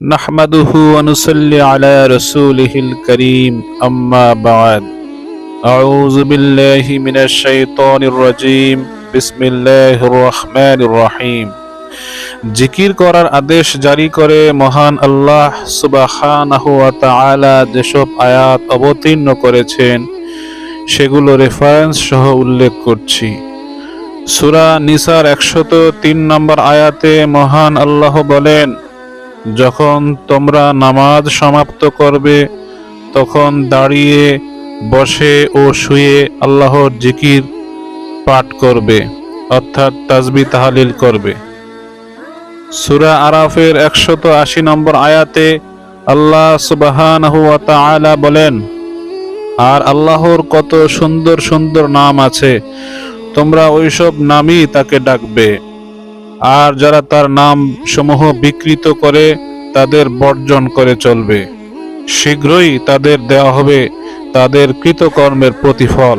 نحمده ونصلي على رسوله الكريم أما بعد أعوذ بالله من الشيطان الرجيم بسم الله الرحمن الرحيم জিকির করার আদেশ জারি করে মহান আল্লাহ সুবাহানাহু ওয়া তাআলা যেসব আয়াত অবতীর্ণ করেছেন সেগুলো রেফারেন্স সহ উল্লেখ করছি সূরা নিসার একশত তিন নম্বর আয়াতে মহান আল্লাহ বলেন যখন তোমরা নামাজ সমাপ্ত করবে, তখন দাঁড়িয়ে বসে ও শুয়ে আল্লাহর জিকির পাঠ করবে, অর্থাৎ তাজবি তাহালিল করবে। সুরা আরাফের একশত আশি নম্বর আয়াতে আল্লাহ সুবাহানহু ওয়া বলেন, আর আল্লাহর কত সুন্দর সুন্দর নাম আছে, তোমরা ওইসব নামই তাকে ডাকবে। আর যারা তার নাম সমূহ বিকৃত করে তাদের বর্জন করে চলবে, শীঘ্রই তাদের দেওয়া হবে তাদের কৃতকর্মের প্রতিফল।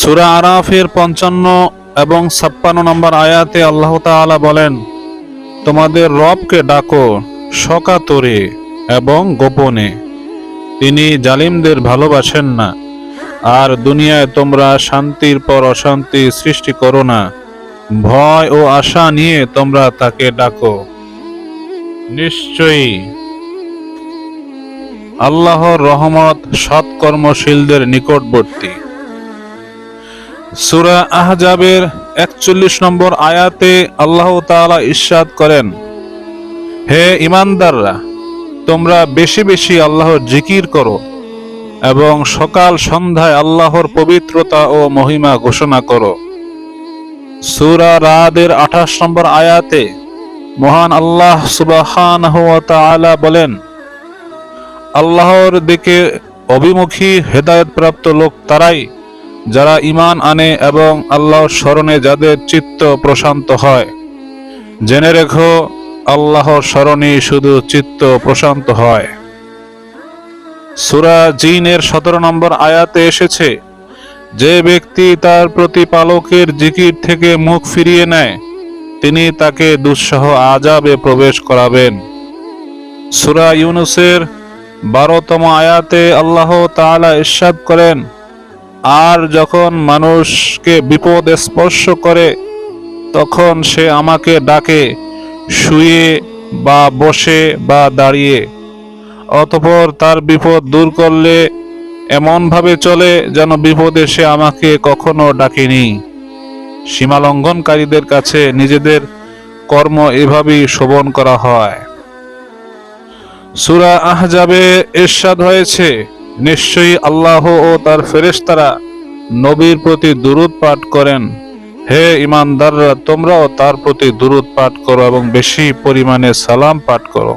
সুরা আরাফের পঞ্চান্ন এবং ছাপ্পান্ন নম্বর আয়াতে আল্লাহ তাআলা বলেন, তোমাদের রবকে ডাকো সকাতরে এবং গোপনে। তিনি জালিমদের ভালোবাসেন না, আর দুনিয়ায় তোমরা শান্তির পর অশান্তি সৃষ্টি করো না। ভয় ও আশা নিয়ে তোমরা তাকে ডাকো। নিশ্চয়ই। আল্লাহর রহমত সৎকর্মশীলদের নিকটবর্তী। সুরা আহজাবের একচল্লিশ নম্বর আয়াতে আল্লাহ তাআলা ইরশাদ করেন, হে ইমানদাররা তোমরা বেশি বেশি আল্লাহর জিকির করো এবং সকাল সন্ধ্যায় আল্লাহর পবিত্রতা ও মহিমা ঘোষণা করো। সুরা রাদের আঠাশ নম্বর আয়াতে মহান আল্লাহ তাআলা বলেন, আল্লাহর দিকে অভিমুখী হেদায়েতপ্রাপ্ত লোক তারাই যারা ঈমান আনে এবং আল্লাহর স্মরণে যাদের চিত্ত প্রশান্ত হয়। জেনে রেখো, আল্লাহর স্মরণে শুধু চিত্ত প্রশান্ত হয়। সুরা জিনের সতেরো নম্বর আয়াতে এসেছে যে ব্যক্তি তার প্রতিপালকের জিকির থেকে মুখ ফিরিয়ে নেয়, তিনি তাকে দুঃসহ আজাবে প্রবেশ করাবেন। সুরা ইউনুসের বারোতম আয়াতে আল্লাহ তাআলা ইরশাদ করেন, আর যখন মানুষকে বিপদ স্পর্শ করে, তখন সে আমাকে ডাকে, শুয়ে বা বসে বা দাঁড়িয়ে। অতপর তার বিপদ দূর করলে এমনভাবে চলে যেন বিপদে সে আমাকে কখনো ডাকেনি। সীমালঙ্ঘনকারীদের কাছে নিজেদের কর্ম এভাবেই শোভন করা হয়। সুরা আহজাবে এরশাদ হয়েছে, নিশ্চয়ই আল্লাহ ও তার ফেরেশতারা নবীর প্রতি দুরুদ পাঠ করেন। হে ইমানদাররা তোমরাও তার প্রতি দুরুদ পাঠ করো এবং বেশি পরিমাণে সালাম পাঠ করো।